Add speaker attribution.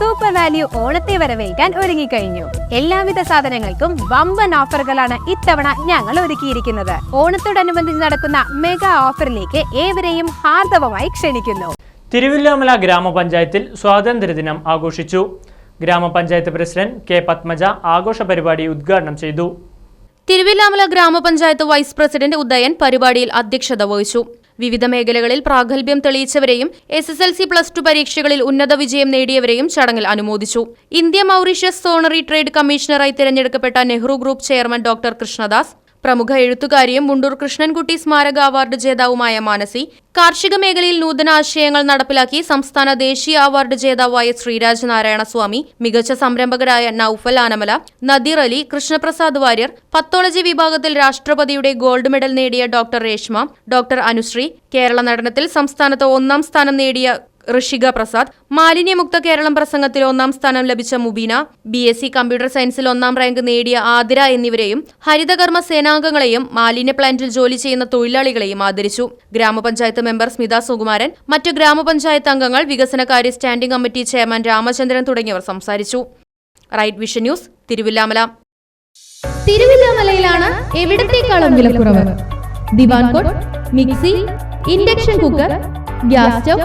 Speaker 1: Super value ഓണത്തെ വരവേൽക്കാൻ ഒരുങ്ങിക്കഴിഞ്ഞു. എല്ലാവിധ സാധനങ്ങൾക്കും വമ്പൻ ഓഫറുകളാണ് ഇത്തവണ ഞങ്ങൾ ഒരുക്കിയിരിക്കുന്നത്. ഓണത്തോടനുബന്ധിച്ച് നടക്കുന്ന മെഗാ ഓഫറിലേക്ക് ഏവരെയും ഹാർദവമായി ക്ഷണിക്കുന്നു.
Speaker 2: തിരുവില്ലാമല ഗ്രാമപഞ്ചായത്തിൽ സ്വാതന്ത്ര്യദിനം ആഘോഷിച്ചു. ഗ്രാമപഞ്ചായത്ത് പ്രസിഡന്റ് കെ പത്മജ ആഘോഷ പരിപാടി ഉദ്ഘാടനം ചെയ്തു.
Speaker 3: തിരുവില്ലാമല ഗ്രാമപഞ്ചായത്ത് വൈസ് പ്രസിഡന്റ് ഉദയൻ പരിപാടിയിൽ അധ്യക്ഷത വഹിച്ചു. വിവിധ മേഖലകളിൽ പ്രാഗൽഭ്യം തെളിയിച്ചവരെയും S S L C plus two പരീക്ഷകളിൽ ഉന്നത വിജയം നേടിയവരെയും ചടങ്ങിൽ അനുമോദിച്ചു. ഇന്ത്യ മൗറീഷ്യസ് സോണറി ട്രേഡ് കമ്മീഷണറായി തിരഞ്ഞെടുക്കപ്പെട്ട Nehru group chairman doctor Krishnadas പ്രമുഖ എഴുത്തുകാരിയും മുണ്ടൂർ കൃഷ്ണൻകുട്ടി സ്മാരക അവാർഡ് ജേതാവുമായ മാനസി കാർഷിക മേഖലയിൽ നൂതന ആശയങ്ങൾ നടപ്പിലാക്കി സംസ്ഥാന ദേശീയ അവാർഡ് ജേതാവായ ശ്രീരാജ് നാരായണസ്വാമി മികച്ച സംരംഭകരായ നൌഫൽ ആനമല നദീർ അലി കൃഷ്ണപ്രസാദ് വാര്യർ പത്തോളജി വിഭാഗത്തിൽ രാഷ്ട്രപതിയുടെ ഗോൾഡ് മെഡൽ നേടിയ ഡോക്ടർ രേഷ്മ ഡോക്ടർ അനുശ്രീ കേരള നടനത്തിൽ സംസ്ഥാനത്ത് ഒന്നാം സ്ഥാനം നേടിയ ഋഷിക പ്രസാദ് മാലിന്യമുക്ത കേരളം പ്രസംഗത്തിൽ ഒന്നാം സ്ഥാനം ലഭിച്ച Mubeena B S C computer സയൻസിൽ ഒന്നാം റാങ്ക് നേടിയ ആതിര എന്നിവരെയും ഹരിതകർമ്മ സേനാംഗങ്ങളെയും മാലിന്യ പ്ലാന്റിൽ ജോലി ചെയ്യുന്ന തൊഴിലാളികളെയും ആദരിച്ചു. ഗ്രാമപഞ്ചായത്ത് മെമ്പർ സ്മിത സുകുമാരൻ മറ്റ് ഗ്രാമപഞ്ചായത്ത് അംഗങ്ങൾ വികസനകാര്യ സ്റ്റാൻഡിംഗ് കമ്മിറ്റി ചെയർമാൻ രാമചന്ദ്രൻ തുടങ്ങിയവർ സംസാരിച്ചു. Right vision news Thiruvilwamala.
Speaker 4: തിരുവില്ലാമലയിലാണ് എവിടത്തേക്കാളും വിലക്കുറവ്? Divan cot mixie induction cooker gas stove